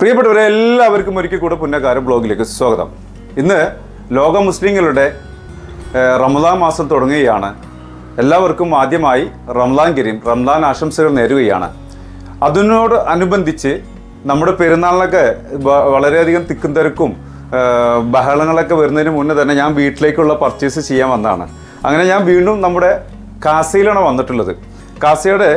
പ്രിയപ്പെട്ടവരെ എല്ലാവർക്കും ഒരിക്കൽ കൂടെ പുന്നക്കാരൻ ബ്ലോഗിലേക്ക് സ്വാഗതം. ഇന്ന് ലോക മുസ്ലിങ്ങളുടെ റമദാൻ മാസം തുടങ്ങുകയാണ്. എല്ലാവർക്കും ആദ്യമായി റംലാൻ കരീം റംലാൻ ആശംസകൾ നേരുകയാണ്. അതിനോട് അനുബന്ധിച്ച് നമ്മുടെ പെരുന്നാളിനൊക്കെ വളരെയധികം തിക്കും തിരക്കും ബഹളങ്ങളൊക്കെ വരുന്നതിന് മുന്നേ തന്നെ ഞാൻ വീട്ടിലേക്കുള്ള പർച്ചേസ് ചെയ്യാൻ വന്നതാണ്. അങ്ങനെ ഞാൻ വീണ്ടും നമ്മുടെ കാസയിലാണ് വന്നിട്ടുള്ളത്. കാസയുടെ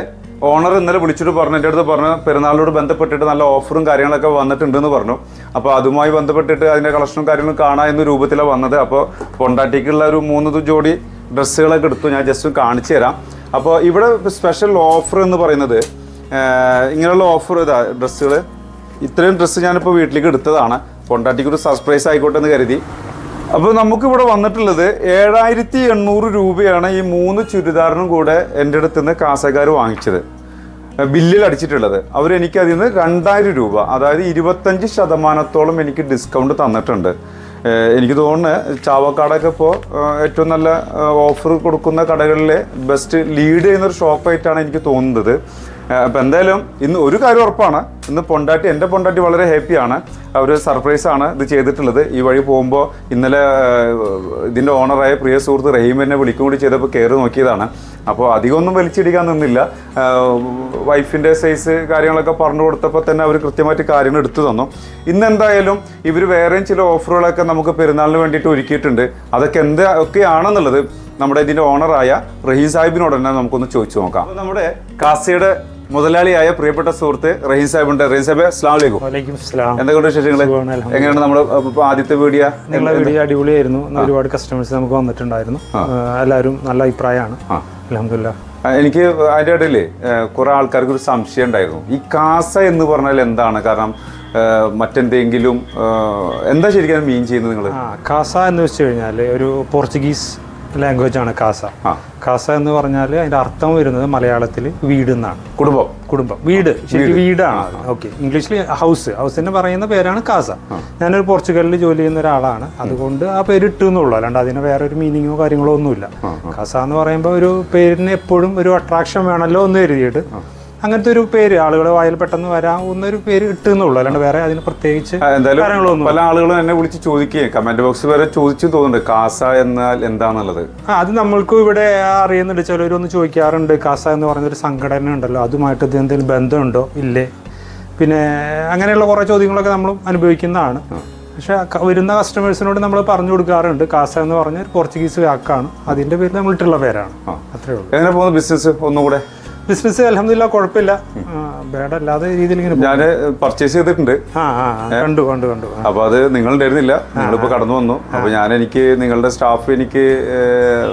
ഓണർ ഇന്നലെ വിളിച്ചിട്ട് പറഞ്ഞു എന്റെ അടുത്ത് പറഞ്ഞു പെരുന്നാളിനോട് ബന്ധപ്പെട്ടിട്ട് നല്ല ഓഫറും കാര്യങ്ങളൊക്കെ വന്നിട്ടുണ്ടെന്ന് പറഞ്ഞു. അപ്പോൾ അതുമായി ബന്ധപ്പെട്ടിട്ട് അതിന്റെ കളക്ഷനും കാര്യങ്ങളും കാണാൻ എന്ന രൂപത്തിലാണ് വന്നത്. അപ്പോൾ പൊണ്ടാട്ടിക്കുള്ള ഒരു മൂന്ന് ജോഡി ഡ്രസ്സുകളൊക്കെ എടുത്തു. ഞാൻ ജസ്റ്റ് കാണിച്ചു തരാം. അപ്പോൾ ഇവിടെ സ്പെഷ്യൽ ഓഫർ എന്ന് പറയുന്നത് ഇങ്ങനെയുള്ള ഓഫർ ഇതാ ഡ്രസ്സുകൾ ഇത്രയും ഡ്രസ്സ് ഞാനിപ്പോൾ വീട്ടിലേക്ക് എടുത്തതാണ്. പൊണ്ടാട്ടിക്കൊരു സർപ്രൈസ് ആയിക്കോട്ടെ എന്ന് കരുതി. അപ്പോൾ നമുക്കിവിടെ വന്നിട്ടുള്ളത് ഏഴായിരത്തി എണ്ണൂറ് രൂപയാണ് ഈ മൂന്ന് ചുരിദാറിനും കൂടെ എന്റെ അടുത്ത് നിന്ന് കാസക്കാർ വാങ്ങിച്ചത്. ബില്ലിൽ അടിച്ചിട്ടുള്ളത്. അവർ എനിക്ക് അതിൽ നിന്ന് രണ്ടായിരം രൂപ അതായത് ഇരുപത്തഞ്ച് ശതമാനത്തോളം എനിക്ക് ഡിസ്കൗണ്ട് തന്നിട്ടുണ്ട്. എനിക്ക് തോന്നുന്നു ചാവക്കാടൊക്കെ ഇപ്പോൾ ഏറ്റവും നല്ല ഓഫർ കൊടുക്കുന്ന കടകളിലെ ബെസ്റ്റ് ലീഡ് ചെയ്യുന്ന ഒരു ഷോപ്പായിട്ടാണ് എനിക്ക് തോന്നുന്നത്. അപ്പം എന്തായാലും ഇന്ന് ഒരു കാര്യം ഉറപ്പാണ്. ഇന്ന് പൊണ്ടാട്ടി എന്റെ പൊണ്ടാട്ടി വളരെ ഹാപ്പിയാണ്. അവർ സർപ്രൈസാണ് ഇത് ചെയ്തിട്ടുള്ളത്. ഈ വഴി പോകുമ്പോൾ ഇന്നലെ ഇതിന്റെ ഓണറായ പ്രിയ സുഹൃത്ത് റഹീം വിളിക്കും കൂടി ചെയ്തപ്പോൾ കയറി നോക്കിയതാണ്. അപ്പോൾ അധികമൊന്നും വലിച്ചിടിക്കാൻ നിന്നില്ല. വൈഫിന്റെ സൈസ് കാര്യങ്ങളൊക്കെ പറഞ്ഞു കൊടുത്തപ്പോൾ തന്നെ അവർ കൃത്യമായിട്ട് കാര്യങ്ങൾ എടുത്തു തന്നു. ഇന്ന് എന്തായാലും ഇവർ വേറെയും ചില ഓഫറുകളൊക്കെ നമുക്ക് പെരുന്നാളിന് വേണ്ടിയിട്ട് ഒരുക്കിയിട്ടുണ്ട്. അതൊക്കെ എന്ത് ഒക്കെയാണെന്നുള്ളത് നമ്മുടെ ഇതിന്റെ ഓണറായ റഹീം സാഹിബിനോട് തന്നെ നമുക്കൊന്ന് ചോദിച്ചു നോക്കാം. നമ്മുടെ കാസയുടെ മുതലാളിയായ പ്രിയപ്പെട്ട സുഹൃത്ത് റഹീം സാഹിബ് ഉണ്ട് റഹീം സാഹിബ് അസ്ലാം വലൈക്കും എന്തൊക്കെയുണ്ട് വിശേഷങ്ങൾ. എങ്ങനെയാണ് നമ്മുടെ ആദ്യത്തെ വീഡിയോ? നിങ്ങളെ വീഡിയോ അടിപൊളിയായിരുന്നു. ഒരുപാട് കസ്റ്റമേഴ്സ് നമുക്ക് വന്നിട്ടുണ്ടായിരുന്നു. എല്ലാവരും നല്ല അഭിപ്രായമാണ്. അലഹമില്ല എനിക്ക് അതിന്റെ ഇടയിൽ കുറെ ആൾക്കാർക്ക് ഒരു സംശയം ഉണ്ടായിരുന്നു. ഈ കാസ എന്ന് പറഞ്ഞാൽ എന്താണ്? കാരണം മറ്റെന്തെങ്കിലും എന്താ ശരിക്കും മീൻ ചെയ്യുന്നത് നിങ്ങൾ കാസ എന്ന് വെച്ച് കഴിഞ്ഞാൽ ഒരു പോർച്ചുഗീസ് ലാംഗ്വേജ് ആണ് കാസ. കാസ എന്ന് പറഞ്ഞാൽ അതിന്റെ അർത്ഥം വരുന്നത് മലയാളത്തിൽ വീട് എന്നാണ്. കുടുംബം. കുടുംബം. വീട്. ശരി വീടാണ് ഓക്കെ. ഇംഗ്ലീഷിൽ ഹൗസ്. ഹൗസിന് പറയുന്ന പേരാണ് കാസ. ഞാനൊരു പോർച്ചുഗലിൽ ജോലി ചെയ്യുന്ന ഒരാളാണ്. അതുകൊണ്ട് ആ പേര് ഇട്ടു എന്നുള്ളൂ. അല്ലാണ്ട് അതിന് വേറെ ഒരു മീനിങ്ങോ കാര്യങ്ങളോ ഒന്നുമില്ല. കാസ എന്ന് പറയുമ്പോൾ ഒരു പേരിന് എപ്പോഴും ഒരു അട്രാക്ഷൻ വേണമല്ലോ എന്ന് കരുതിയിട്ട് അങ്ങനത്തെ ഒരു പേര് ആളുകളെ വായിൽ പെട്ടെന്ന് വരാവുന്ന ഒരു പേര് കിട്ടുന്നുള്ളൂ. അല്ലാണ്ട് വേറെ അതിന് പ്രത്യേകിച്ച് എന്തായാലും കാര്യങ്ങളൊന്നും പല ആളുകളും എന്നെ വിളിച്ച് ചോദിക്കുകയും കമന്റ് ബോക്സ് വരെ ചോദിച്ചു തോന്നുന്നുണ്ട്. കാസ എന്നാൽ എന്താന്നുള്ളത്? ആ, അത് നമ്മൾക്കും ഇവിടെ അറിയുന്നുണ്ട്. ചിലരൊന്ന് ചോദിക്കാറുണ്ട്. കാസ എന്ന് പറഞ്ഞൊരു സംഘടന ഉണ്ടല്ലോ. അതുമായിട്ട് ഇത് എന്തെങ്കിലും ബന്ധമുണ്ടോ? ഇല്ലേ. പിന്നെ അങ്ങനെയുള്ള കുറേ ചോദ്യങ്ങളൊക്കെ നമ്മൾ അനുഭവിക്കുന്നതാണ്. പക്ഷേ വരുന്ന കസ്റ്റമേഴ്സിനോട് നമ്മൾ പറഞ്ഞു കൊടുക്കാറുണ്ട്. കാസ എന്ന് പറഞ്ഞ ഒരു പോർച്ചുഗീസ് വാക്കാണ് അതിന്റെ പേര് നമ്മളിട്ടുള്ള പേരാണ്. അത്രേ ഉള്ളൂ. എങ്ങനെ പോകുന്നു ബിസിനസ് ഒന്നുകൂടെ? ബിസിനസ് അലഹമില്ല കുഴപ്പമില്ല. ബേഡല്ലാതെ രീതിയിൽ ഇങ്ങനെ ഞാൻ പർച്ചേസ് ചെയ്തിട്ടുണ്ട്. കണ്ടു കണ്ടു കണ്ടു. അപ്പൊ അത് നിങ്ങൾ ഉണ്ടായിരുന്നില്ല നിങ്ങളിപ്പോ കടന്നു വന്നു. അപ്പൊ ഞാൻ എനിക്ക് നിങ്ങളുടെ സ്റ്റാഫ് എനിക്ക്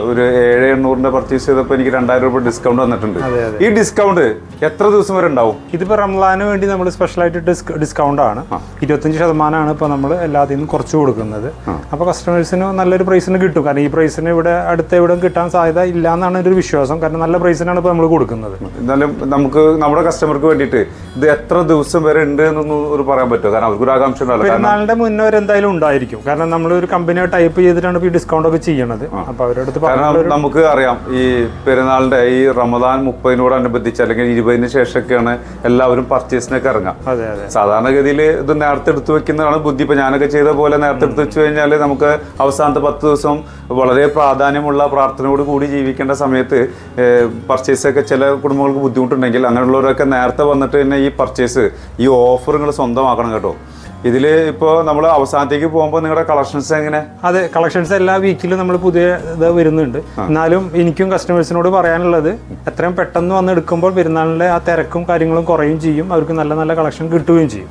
ഒരു ഏഴ് എണ്ണൂറിന്റെ പർച്ചേസ് ചെയ്തപ്പോൾ എനിക്ക് രണ്ടായിരം രൂപ ഡിസ്കൗണ്ട് വന്നിട്ടുണ്ട്. ഈ ഡിസ്കൗണ്ട് എത്ര ദിവസം വരെ ഉണ്ടാവും? ഇതിപ്പോ റംലാന് വേണ്ടി നമ്മൾ സ്പെഷ്യലായിട്ട് ഡിസ്ക ഡിസ്കൗണ്ട് ആണ്. ഇരുപത്തഞ്ച് ശതമാനമാണ് ഇപ്പൊ നമ്മൾ എല്ലാത്തിൽ നിന്നും കുറച്ച് കൊടുക്കുന്നത്. അപ്പൊ കസ്റ്റമേഴ്സിന് നല്ലൊരു പ്രൈസിന് കിട്ടും. കാരണം ഈ പ്രൈസിന് ഇവിടെ അടുത്ത എവിടെ കിട്ടാൻ സാധ്യത ഇല്ല എന്നാണ് ഒരു വിശ്വാസം. കാരണം നല്ല പ്രൈസിനാണ് ഇപ്പോൾ നമ്മൾ കൊടുക്കുന്നത്. എന്നാലും നമുക്ക് നമ്മുടെ കസ്റ്റമർക്ക് വേണ്ടിയിട്ട് ഇത് എത്ര ദിവസം വരെ ഉണ്ട് എന്നൊന്നും ഒരു പറയാൻ പറ്റുമോ കാരണം അവർക്കൊരു ആകാംക്ഷ ഉണ്ടല്ലോ പെരുന്നാളിന്റെ മുന്നേ വരെ എന്തായാലും ഉണ്ടായിരിക്കും. കാരണം നമ്മൾ ഒരു കമ്പനിയെ ടൈപ്പ് ചെയ്തിട്ടാണ് ഈ ഡിസ്കൗണ്ട് ഒക്കെ ചെയ്യണത്. അപ്പോൾ അവരുടെ കാരണം നമുക്ക് അറിയാം ഈ പെരുന്നാളിന്റെ ഈ റമദാൻ മുപ്പതിനോടനുബന്ധിച്ച് അല്ലെങ്കിൽ ഇരുപതിന് ശേഷമൊക്കെയാണ് എല്ലാവരും പർച്ചേസിനൊക്കെ ഇറങ്ങാം. സാധാരണഗതിയിൽ ഇത് നേരത്തെ എടുത്തു വെക്കുന്നതാണ് ബുദ്ധി. ഇപ്പൊ ഞാനൊക്കെ ചെയ്ത പോലെ നേരത്തെ എടുത്തു വെച്ച് കഴിഞ്ഞാൽ നമുക്ക് അവസാനത്തെ പത്ത് ദിവസം വളരെ പ്രാധാന്യമുള്ള പ്രാർത്ഥനയോട് കൂടി ജീവിക്കേണ്ട സമയത്ത് പർച്ചേസ് ഒക്കെ ചില കുടുംബങ്ങൾക്ക് ബുദ്ധിമുട്ടുണ്ടെങ്കിൽ അങ്ങനെയുള്ളവരൊക്കെ നേരത്തെ വന്നിട്ട് തന്നെ ഈ പർച്ചേസ് ഈ ഓഫർ നിങ്ങൾ സ്വന്തമാക്കണം കേട്ടോ. ഇതിൽ ഇപ്പോൾ നമ്മൾ അവസാനത്തേക്ക് പോകുമ്പോൾ നിങ്ങളുടെ കളക്ഷൻസ് എങ്ങനെ? അതെ കളക്ഷൻസ് എല്ലാ വീക്കിലും നമ്മൾ പുതിയ ഇത് വരുന്നുണ്ട്. എന്നാലും എനിക്കും കസ്റ്റമേഴ്സിനോട് പറയാനുള്ളത് എത്രയും പെട്ടെന്ന് വന്ന് എടുക്കുമ്പോൾ പെരുന്നാളിന്റെ ആ തിരക്കും കാര്യങ്ങളും കുറയും ചെയ്യും. അവർക്ക് നല്ല നല്ല കളക്ഷൻ കിട്ടുകയും ചെയ്യും.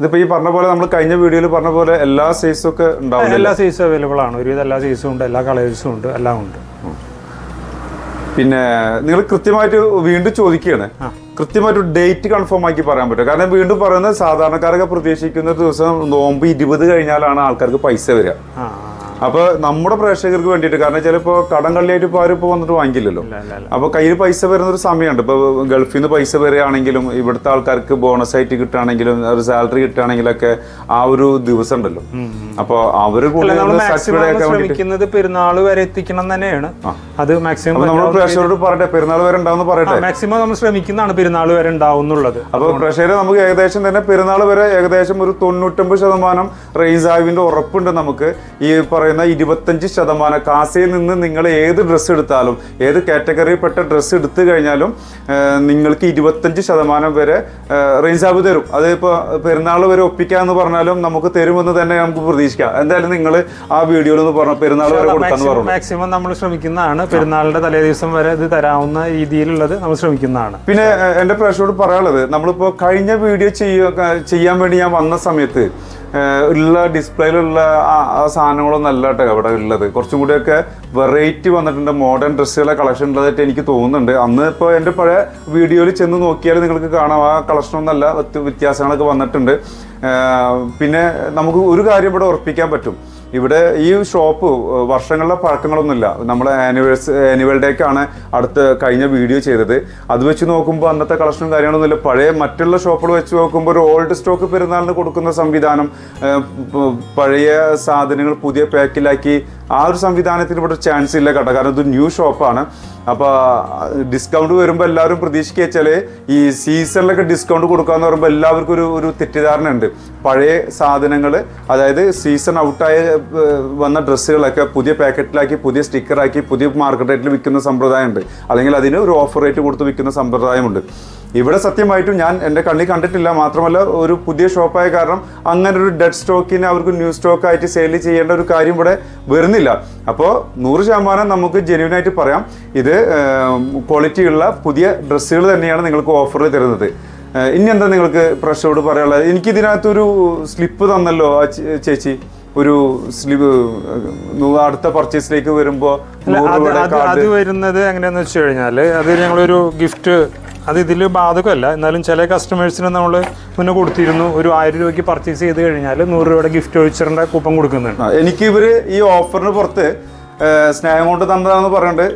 ഇതിപ്പോൾ ഈ പറഞ്ഞ പോലെ നമ്മൾ കഴിഞ്ഞ വീഡിയോയിൽ പറഞ്ഞ പോലെ എല്ലാ സൈസും ഒക്കെ ഉണ്ടാവും എല്ലാ സൈസും അവൈലബിൾ ആണ്. ഒരുവിധം എല്ലാ സൈസും ഉണ്ട് എല്ലാ കളേഴ്സും ഉണ്ട് എല്ലാം ഉണ്ട്. പിന്നെ നിങ്ങൾ കൃത്യമായിട്ട് വീണ്ടും ചോദിക്കുകയാണ്. കൃത്യമായിട്ട് ഡേറ്റ് കൺഫേം ആക്കി പറയാൻ പറ്റും. കാരണം വീണ്ടും പറയുന്നത് സാധാരണക്കാരൊക്കെ പ്രതീക്ഷിക്കുന്ന ദിവസം നോമ്പ് ഇരുപത് കഴിഞ്ഞാലാണ് ആൾക്കാർക്ക് പൈസ വരിക. ആ അപ്പൊ നമ്മുടെ പ്രേക്ഷകർക്ക് വേണ്ടിയിട്ട് കാരണം ചിലപ്പോ കടം കള്ളിയായിട്ട് ഇപ്പോൾ ആരും ഇപ്പോൾ വന്നിട്ട് വാങ്ങിക്കില്ലല്ലോ. അപ്പൊ കയ്യിൽ പൈസ വരുന്ന ഒരു സമയമുണ്ട്. ഇപ്പൊ ഗൾഫിൽ നിന്ന് പൈസ വരികയാണെങ്കിലും ഇവിടുത്തെ ആൾക്കാർക്ക് ബോണസ് ആയിട്ട് കിട്ടുകയാണെങ്കിലും ഒരു സാലറി കിട്ടുകയാണെങ്കിലൊക്കെ ആ ഒരു ദിവസം ഉണ്ടല്ലോ അപ്പൊ അവർ കൂടെ നമ്മൾ ഒന്ന് മാക്സിമം satisfied ആക്കാൻ വേണ്ടിയിട്ട് ശ്രമിക്കുന്നത് പെരുന്നാൾ വരെ എത്തിക്കണം തന്നെയാണ്. അത് മാക്സിമം നമ്മൾ പ്രേക്ഷകരോട് പറയട്ടെ പെരുന്നാൾ വരെ ഉണ്ടാവും പറയട്ടെ. മാക്സിമം നമ്മൾ ശ്രമിക്കുന്നതാണ് പെരുന്നാൾ വരെ ഉണ്ടാവുന്നുള്ളത്. അപ്പൊ പ്രഷർ നമുക്ക് ഏകദേശം തന്നെ പെരുന്നാൾ വരെ ഏകദേശം ഒരു തൊണ്ണൂറ്റൊമ്പത് ശതമാനം റേഞ്ച് ആവിന്റെ ഉറപ്പുണ്ട് നമുക്ക്. ഈ പറയുന്ന ഇരുപത്തഞ്ച് ശതമാനം കാസയിൽ നിന്ന് നിങ്ങൾ ഏത് ഡ്രസ്സ് എടുത്താലും ഏത് കാറ്റഗറിയിൽപ്പെട്ട ഡ്രസ്സ് എടുത്തു കഴിഞ്ഞാലും നിങ്ങൾക്ക് ഇരുപത്തഞ്ച് ശതമാനം വരെ റേഞ്ച് ആവ് തരും. അതിപ്പോൾ പെരുന്നാൾ വരെ ഒപ്പിക്കാന്ന് പറഞ്ഞാലും നമുക്ക് തരുമെന്ന് തന്നെ നമുക്ക് പ്രതീക്ഷിക്കാം. എന്തായാലും നിങ്ങൾ ആ വീഡിയോയിൽ നിന്ന് പറഞ്ഞു പെരുന്നാൾ വരെ കൊടുക്കാന്ന് പറഞ്ഞു മാക്സിമം നമ്മൾ ശ്രമിക്കുന്നതാണ്. പെരുന്നാളിന്റെ തലേ ദിവസം വരെ ഇത് തരാവുന്ന രീതിയിലുള്ളത് നമ്മൾ ശ്രമിക്കുന്നതാണ്. പിന്നെ എന്റെ പ്രേക്ഷകരോട് പറയാനുള്ളത് നമ്മളിപ്പോൾ കഴിഞ്ഞ വീഡിയോ ചെയ്യുക ചെയ്യാൻ വേണ്ടി ഞാൻ വന്ന സമയത്ത് ഉള്ള ഡിസ്പ്ലേയിലുള്ള ആ സാധനങ്ങളൊന്നും അല്ല കേട്ടോ ഇവിടെ ഉള്ളത്. കുറച്ചും കൂടിയൊക്കെ വെറൈറ്റി വന്നിട്ടുണ്ട്. മോഡേൺ ഡ്രസ്സുകളെ കളക്ഷൻ ഉള്ളതായിട്ട് എനിക്ക് തോന്നുന്നുണ്ട്. അന്ന് ഇപ്പോൾ എന്റെ പഴയ വീഡിയോയിൽ ചെന്ന് നോക്കിയാൽ നിങ്ങൾക്ക് കാണാം. ആ കളക്ഷനൊന്നല്ല വ്യത്യ- വ്യത്യാസങ്ങളൊക്കെ വന്നിട്ടുണ്ട്. പിന്നെ നമുക്ക് ഒരു കാര്യം ഇവിടെ ഉറപ്പിക്കാൻ പറ്റും. ഇവിടെ ഈ ഷോപ്പ് വർഷങ്ങളുടെ പഴക്കങ്ങളൊന്നുമില്ല. നമ്മൾ ആനുവേഴ്സ് ആനുവൽ ഡേക്കാണ് അടുത്ത കഴിഞ്ഞ വീഡിയോ ചെയ്തത്. അത് വെച്ച് നോക്കുമ്പോൾ അന്നത്തെ കളക്ഷനും കാര്യങ്ങളൊന്നുമില്ല. പഴയ മറ്റുള്ള ഷോപ്പുകൾ വെച്ച് നോക്കുമ്പോൾ ഒരു ഓൾഡ് സ്റ്റോക്ക് പെരുന്നാളിന് കൊടുക്കുന്ന സംവിധാനം പഴയ സാധനങ്ങൾ പുതിയ പാക്കിലാക്കി ആ ഒരു സംവിധാനത്തിന് ഇവിടെ ചാൻസ് ഇല്ല കേട്ടോ. കാരണം ഇത് ന്യൂ ഷോപ്പാണ് അപ്പോൾ ഡിസ്കൗണ്ട് വരുമ്പോൾ എല്ലാവരും പ്രതീക്ഷിക്കുക വെച്ചാൽ ഈ സീസണിലൊക്കെ ഡിസ്കൗണ്ട് കൊടുക്കാന്ന് പറയുമ്പോൾ എല്ലാവർക്കും ഒരു ഒരു തെറ്റിദ്ധാരണ ഉണ്ട് പഴയ സാധനങ്ങൾ അതായത് സീസൺ ഔട്ടായ വന്ന ഡ്രസ്സുകളൊക്കെ പുതിയ പാക്കറ്റിലാക്കി പുതിയ സ്റ്റിക്കറാക്കി പുതിയ മാർക്കറ്റ് റേറ്റിൽ വിൽക്കുന്ന സമ്പ്രദായമുണ്ട്. അല്ലെങ്കിൽ അതിന് ഒരു ഓഫർ റേറ്റ് കൊടുത്ത് വിൽക്കുന്ന സമ്പ്രദായമുണ്ട്. ഇവിടെ സത്യമായിട്ടും ഞാൻ എന്റെ കണ്ണിൽ കണ്ടിട്ടില്ല. മാത്രമല്ല ഒരു പുതിയ ഷോപ്പായ കാരണം അങ്ങനെ ഒരു ഡെഡ് സ്റ്റോക്കിനെ അവർക്ക് ന്യൂ സ്റ്റോക്ക് ആയിട്ട് സെയിൽ ചെയ്യേണ്ട ഒരു കാര്യം ഇവിടെ വരുന്നില്ല. അപ്പോൾ നൂറ് ശതമാനം നമുക്ക് ജെന്യൂൻ ആയിട്ട് പറയാം. ഇത് ക്വാളിറ്റിയുള്ള പുതിയ ഡ്രസ്സുകൾ തന്നെയാണ് നിങ്ങൾക്ക് ഓഫറിൽ തരുന്നത്. ഇനി എന്താ നിങ്ങൾക്ക് പ്രഷറോട് പറയാനുള്ളത്? എനിക്ക് ഇതിനകത്തൊരു സ്ലിപ്പ് തന്നല്ലോ ആ ചേച്ചി. ഒരു സ്ലിപ്പ് അടുത്ത പർച്ചേസിലേക്ക് വരുമ്പോൾ അത് വരുന്നത് എങ്ങനെയാന്ന് വെച്ച് കഴിഞ്ഞാൽ അത് ഞങ്ങളൊരു ഗിഫ്റ്റ് അത് ഇതിൽ ബാധകമല്ല. എന്നാലും ചില കസ്റ്റമേഴ്സിന് നമ്മൾ മുന്നേ കൊടുത്തിരുന്നു. ഒരു ആയിരം രൂപയ്ക്ക് പർച്ചേസ് ചെയ്ത് കഴിഞ്ഞാൽ നൂറ് രൂപയുടെ ഗിഫ്റ്റ് ഒഴിച്ചറിന്റെ കൂപ്പൺ കൊടുക്കുന്നുണ്ട്. എനിക്ക് ഇവർ ഈ ഓഫറിന് പുറത്ത് സ്നേഹം കൊണ്ട് തന്നതാണെന്ന് പറഞ്ഞിട്ട്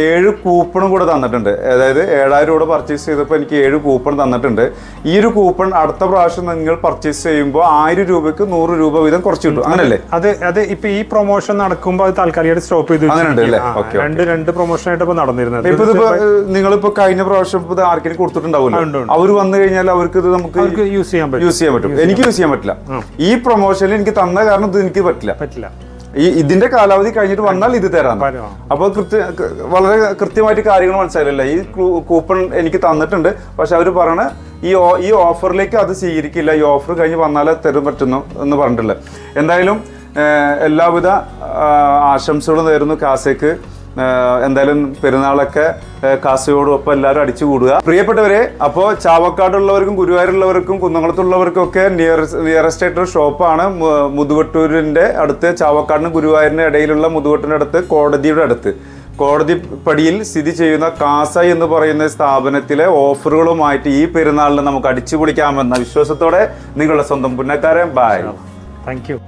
ഏഴ് കൂപ്പണും കൂടെ തന്നിട്ടുണ്ട്. അതായത് ഏഴായിരം രൂപ പർച്ചേസ് ചെയ്തപ്പോൾ എനിക്ക് ഏഴ് കൂപ്പൺ തന്നിട്ടുണ്ട്. ഈ ഒരു കൂപ്പൺ അടുത്ത പ്രാവശ്യം നിങ്ങൾ പർച്ചേസ് ചെയ്യുമ്പോൾ ആയിരം രൂപയ്ക്ക് നൂറ് രൂപ വീതം കുറച്ച് കിട്ടും. അങ്ങനല്ലേ? അത് അത് ഇപ്പൊ ഈ പ്രൊമോഷൻ നടക്കുമ്പോൾ അത് താൽക്കാലികമായിട്ട് സ്റ്റോപ്പ് ചെയ്ത് രണ്ട് രണ്ട് പ്രൊമോഷൻ ആയിട്ട് ഇപ്പൊ നടന്നിരുന്നത്. ഇപ്പൊ ഇതിപ്പോ നിങ്ങളിപ്പോ കഴിഞ്ഞ പ്രാവശ്യം ഇത് ആർക്കെങ്കിലും ഉണ്ട്. അവർ വന്നു കഴിഞ്ഞാൽ അവർക്ക് ഇത് നമുക്ക് യൂസ് ചെയ്യാൻ പറ്റും. യൂസ് ചെയ്യാൻ പറ്റും. എനിക്ക് യൂസ് ചെയ്യാൻ പറ്റില്ല. ഈ പ്രൊമോഷനിൽ എനിക്ക് തന്ന കാരണം ഇത് എനിക്ക് പറ്റില്ല. പറ്റില്ല. ഈ ഇതിന്റെ കാലാവധി കഴിഞ്ഞിട്ട് വന്നാൽ ഇത് തരാം. അപ്പോൾ കൃത്യ വളരെ കൃത്യമായിട്ട് കാര്യങ്ങൾ മനസ്സിലായില്ല ഈ കൂപ്പൺ എനിക്ക് തന്നിട്ടുണ്ട്. പക്ഷെ അവർ പറയണ ഈ ഈ ഓഫറിലേക്ക് അത് സ്വീകരിക്കില്ല. ഈ ഓഫർ കഴിഞ്ഞ് വന്നാലേ തരും പറ്റുന്നു എന്ന് പറഞ്ഞിട്ടില്ല. എന്തായാലും എല്ലാവിധ ആശംസകളും നേരുന്നു കാസയ്ക്ക്. ഏഹ്, എന്തായാലും പെരുന്നാളൊക്കെ കാസയോടൊപ്പം എല്ലാവരും അടിച്ചു കൂടുക. പ്രിയപ്പെട്ടവരെ അപ്പോൾ ചാവക്കാടുള്ളവർക്കും ഗുരുവായൂരുള്ളവർക്കും കുന്നംകുളത്തുള്ളവർക്കും ഒക്കെ നിയർ നിയറസ്റ്റ് ആയിട്ടൊരു ഷോപ്പാണ് മുതുവട്ടൂരിന്റെ അടുത്ത് ചാവക്കാടിനും ഗുരുവായൂരിന്റെ ഇടയിലുള്ള മുതുവട്ടിന്റെ അടുത്ത് കോടതിയുടെ അടുത്ത്. കോടതി പടിയിൽ സ്ഥിതി ചെയ്യുന്ന കാസ എന്ന് പറയുന്ന സ്ഥാപനത്തിലെ ഓഫറുകളുമായിട്ട് ഈ പെരുന്നാളിന് നമുക്ക് അടിച്ചു പൊളിക്കാമെന്ന വിശ്വാസത്തോടെ നിങ്ങളുടെ സ്വന്തം പുന്നക്കാരൻ ബായ് താങ്ക് യു